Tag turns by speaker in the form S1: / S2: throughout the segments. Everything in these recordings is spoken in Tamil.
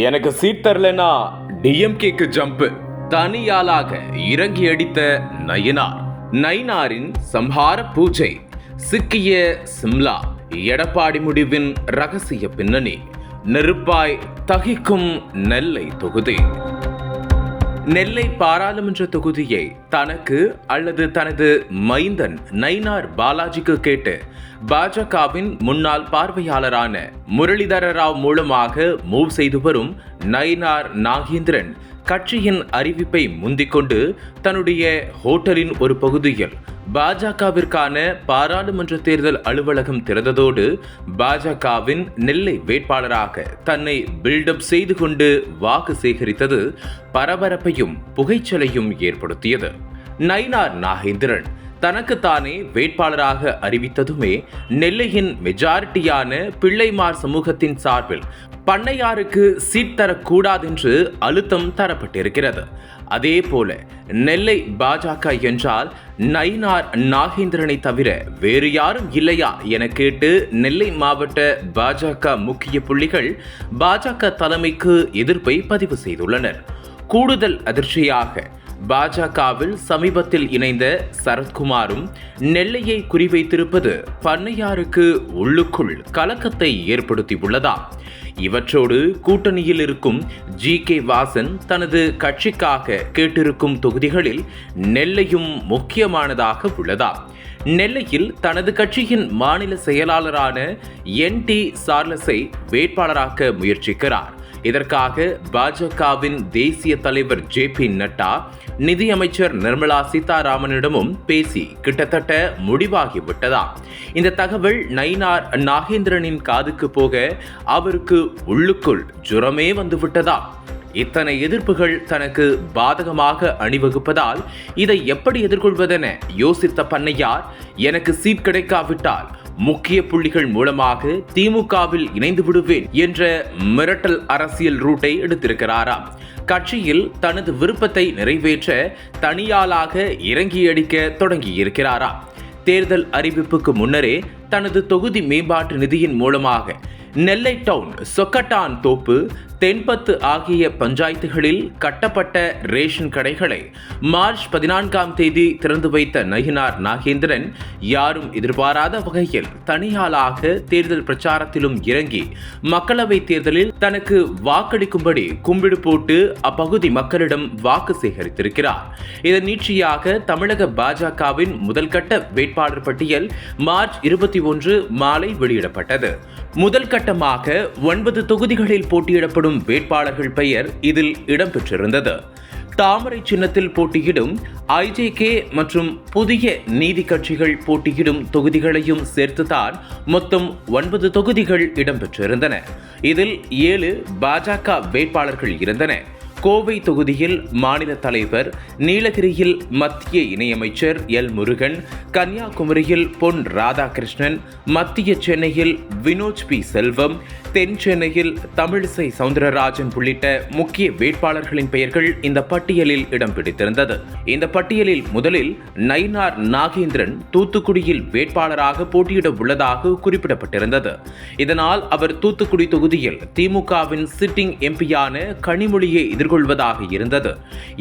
S1: எனக்கு சீட் தரலனா டிஎம்கேக்கு ஜம்ப் தனியாளாக இறங்கி அடித்த நயினார். நயினாரின் சம்ஹார பூஜை சிக்கிய சிம்லா எடப்பாடி முடிவின் ரகசிய பின்னணி. நெருப்பாய் தகிக்கும் நெல்லை தொகுதி நெல்லை பாராளுமன்ற தொகுதியை தனக்கு அல்லது தனது மைந்தன் நைனார் பாலாஜிக்கு கேட்டு பாஜகவின் முன்னாள் பார்வையாளரான முரளிதர ராவ் மூலமாக மூவ் செய்து வரும் நயினார் நாகேந்திரன் கட்சியின் அறிவிப்பை முந்திக்கொண்டு தன்னுடைய ஹோட்டலின் ஒரு பகுதியில் பாஜகவிற்கான பாராளுமன்ற தேர்தல் அலுவலகம் திறந்ததோடு பாஜகவின் நெல்லை வேட்பாளராக தன்னை பில்டப் செய்து கொண்டு வாக்கு சேகரித்தது பரபரப்பையும் புகைச்சலையும் ஏற்படுத்தியது. நயினார் நாகேந்திரன் தனக்குத்தானே வேட்பாளராக அறிவித்ததுமே நெல்லையின் மெஜாரிட்டியான பிள்ளைமார் சமூகத்தின் சார்பில் பண்ணையாருக்கு சீட் தரக்கூடாதென்று அழுத்தம் தரப்பட்டிருக்கிறது. அதே போல நெல்லை பாஜக என்றால் நயினார் நாகேந்திரனை தவிர வேறு யாரும் இல்லையா என கேட்டு நெல்லை மாவட்ட பாஜக முக்கிய புள்ளிகள் பாஜக தலைமைக்கு எதிர்ப்பை பதிவு செய்துள்ளனர். கூடுதல் அதிர்ச்சியாக பாஜகவில் சமீபத்தில் இணைந்த சரத்குமாரும் நெல்லையை குறிவைத்திருப்பது பண்ணையாருக்கு உள்ளுக்குள் கலக்கத்தை ஏற்படுத்தியுள்ளதா? இவற்றோடு கூட்டணியில் இருக்கும் ஜி கே வாசன் தனது கட்சிக்காக கேட்டிருக்கும் தொகுதிகளில் நெல்லையும் முக்கியமானதாக உள்ளதா? நெல்லையில் தனது கட்சியின் மாநில செயலாளரான என் டி சார்லஸை வேட்பாளராக்க முயற்சிக்கிறார். இதற்காக பாஜகவின் தேசிய தலைவர் ஜே பி நட்டா நிதியமைச்சர் நிர்மலா சீதாராமனிடமும் பேசி கிட்டத்தட்ட முடிவாகிவிட்டதா? இந்த தகவல் நயினார் நாகேந்திரனின் காதுக்கு போக அவருக்கு உள்ளுக்குள் ஜுரமே வந்துவிட்டதா? இத்தனை எதிர்ப்புகள் தனக்கு பாதகமாக அணிவகுப்பதால் இதை எப்படி எதிர்கொள்வதென யோசித்த பண்ணையார் எனக்கு சீட் கிடைக்காவிட்டால் முக்கிய புள்ளிகள் மூலமாக திமுகவில் இணைந்து விடுவேன் என்ற மிரட்டல் அரசியல் ரூட்டை எடுத்திருக்கிறாராம். கட்சியில் தனது விருப்பத்தை நிறைவேற்ற தனியாளாக இறங்கியடிக்க தொடங்கியிருக்கிறாராம். தேர்தல் அறிவிப்புக்கு முன்னரே தனது தொகுதி மேம்பாட்டு நிதியின் மூலமாக நெல்லை டவுன் சொக்கட்டான் தோப்பு தென்பத்து ஆகிய பஞ்சாயத்துகளில் கட்டப்பட்ட ரேஷன் கடைகளை மார்ச் பதினான்காம் தேதி திறந்து வைத்த நயினார் நாகேந்திரன் யாரும் எதிர்பாராத வகையில் தனியாளாக தேர்தல் பிரச்சாரத்திலும் இறங்கி மக்களவை தேர்தலில் தனக்கு வாக்களிக்கும்படி கும்பிடு போட்டு அப்பகுதி மக்களிடம் வாக்கு சேகரித்திருக்கிறார். இதன் நீட்சியாக தமிழக பாஜகவின் முதல்கட்ட வேட்பாளர் பட்டியல் மார்ச் இருபத்தி ஒன்று மாலை வெளியிடப்பட்டது. முதல் கட்டமாக ஒன்பது தொகுதிகளில் போட்டியிடப்படும் வேட்பாளர்கள் பெயர் இதில் இடம்பெற்றிருந்தது. தாமரை சின்னத்தில் போட்டியிடும் ஐஜேகே மற்றும் புதிய நீதி கட்சிகள் போட்டியிடும் தொகுதிகளையும் சேர்த்துதான் மொத்தம் ஒன்பது தொகுதிகள் இடம்பெற்றிருந்தன. இதில் ஏழு பாஜக வேட்பாளர்கள் இருந்தன. கோவை தொகுதியில் மாநில தலைவர் நீலகிரியில் மத்திய இணையமைச்சர் எல் முருகன் கன்னியாகுமரியில் பொன் ராதாகிருஷ்ணன் மத்திய சென்னையில் வினோஜ் பி செல்வம் தென் சென்னையில் தமிழிசை சவுந்தரராஜன் உள்ளிட்ட முக்கிய வேட்பாளர்களின் பெயர்கள் இந்த பட்டியலில் இடம் பிடித்திருந்தது. இந்த பட்டியலில் முதலில் நயினார் நாகேந்திரன் தூத்துக்குடியில் வேட்பாளராக போட்டியிட உள்ளதாக குறிப்பிடப்பட்டிருந்தது. இதனால் அவர் தூத்துக்குடி தொகுதியில் திமுகவின் சிட்டிங் எம்பியான கனிமொழியை எதிர்கொள்வதாக இருந்தது.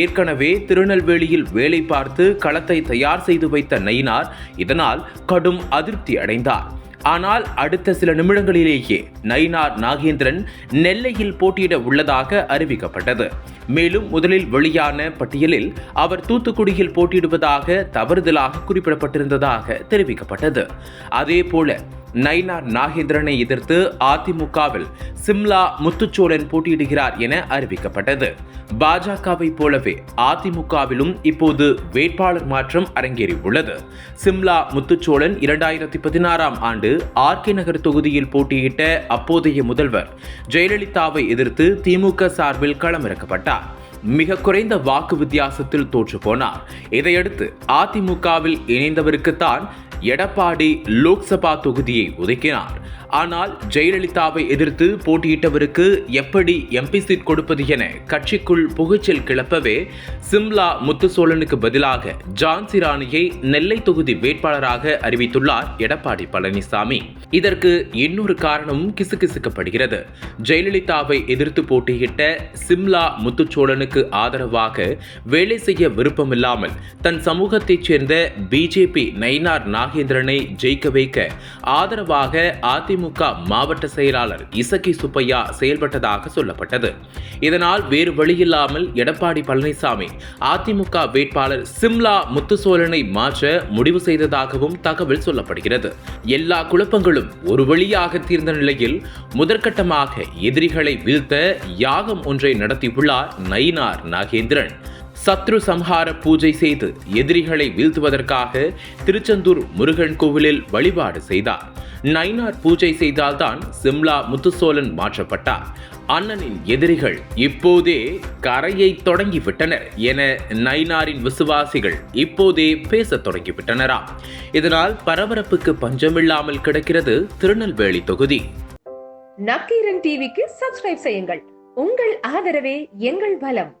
S1: ஏற்கனவே திருநெல்வேலியில் வேலை பார்த்து களத்தை தயார் செய்து வைத்த நயினார் இதனால் கடும் அதிருப்தி அடைந்தார். ஆனால் அடுத்த சில நிமிடங்களிலேயே நயினார் நாகேந்திரன் நெல்லையில் போட்டியிட உள்ளதாக அறிவிக்கப்பட்டது. மேலும் முதலில் வெளியான பட்டியலில் அவர் தூத்துக்குடியில் போட்டியிடுவதாக தவறுதலாக குறிப்பிடப்பட்டிருந்ததாக தெரிவிக்கப்பட்டது. அதேபோல நைனா நாகேந்திரனை எதிர்த்து அதிமுகவில் சிம்லா முத்துச்சோழன் போட்டியிடுகிறார் என அறிவிக்கப்பட்டது. பாஜகவை போலவே அதிமுகவிலும் இப்போது வேட்பாளர் மாற்றம் அரங்கேறியுள்ளது. சிம்லா முத்துச்சோழன் இரண்டாயிரத்தி பதினாறாம் ஆண்டு ஆர்கே நகர் தொகுதியில் போட்டியிட்ட அப்போதைய முதல்வர் ஜெயலலிதாவை எதிர்த்து திமுக சார்பில் களமிறக்கப்பட்டார். மிக குறைந்த வாக்கு வித்தியாசத்தில் தோற்று போனார் இதையடுத்து அதிமுகவில் இணைந்தவருக்குத்தான் எடப்பாடி லோக்சபா தொகுதியை ஒதுக்கினார். ஆனால் ஜெயலலிதாவை எதிர்த்து போட்டியிட்டவருக்கு எப்படி எம்பி சீட் கொடுப்பது என கட்சிக்குள் புகைச்சல் கிளப்பவே சிம்லா முத்துசோழனுக்கு பதிலாக ஜான்சி ராணியை நெல்லை தொகுதி வேட்பாளராக அறிவித்துள்ளார் எடப்பாடி பழனிசாமி. இதற்கு இன்னொரு காரணமும் கிசுகிசுக்கப்படுகிறது. ஜெயலலிதாவை எதிர்த்து போட்டியிட்ட சிம்லா முத்துச்சோழனுக்கு ஆதரவாக வேலை செய்ய விருப்பமில்லாமல் தன் சமூகத்தைச் சேர்ந்த பிஜேபி நயினார் நாகேந்திரனை ஜெயிக்க வைக்க ஆதரவாக அதிமுக மாவட்ட செயலாளர் இசக்கி சுப்பையா செயல்பட்டதாக சொல்லப்பட்டது. இதனால் வேறு வழியில்லாமல் எடப்பாடி பழனிசாமி அதிமுக வேட்பாளர் சிம்லா முத்துசோழனை மாற்ற முடிவு செய்ததாகவும் தகவல் சொல்லப்படுகிறது. எல்லா குழப்பங்களும் ஒரு வழியாக தீர்ந்த நிலையில் முதற்கட்டமாக எதிரிகளை வீழ்த்த யாகம் ஒன்றை நடத்தியுள்ளார் நயினார் நாகேந்திரன். சத்ரு சம்ஹார பூஜை செய்து எதிரிகளை வீழ்த்துவதற்காக திருச்செந்தூர் முருகன் கோவிலில் வழிபாடு செய்தார். நைனார் பூஜை செய்தால்தான் சிம்லா முத்துசோலன் மாற்றப்பட்டார். அண்ணனின் எதிரிகள் இப்போதே கரையை தொடங்கிவிட்டனர் என நைனாரின் விசுவாசிகள் இப்போதே பேசத் தொடங்கிவிட்டனராம். இதனால் பரபரப்புக்கு பஞ்சமில்லாமல் கிடக்கிறது திருநெல்வேலி தொகுதி.
S2: நக்கீரன் டிவிக்கு சப்ஸ்கிரைப் செய்யுங்கள். உங்கள் ஆதரவே எங்கள் பலம்.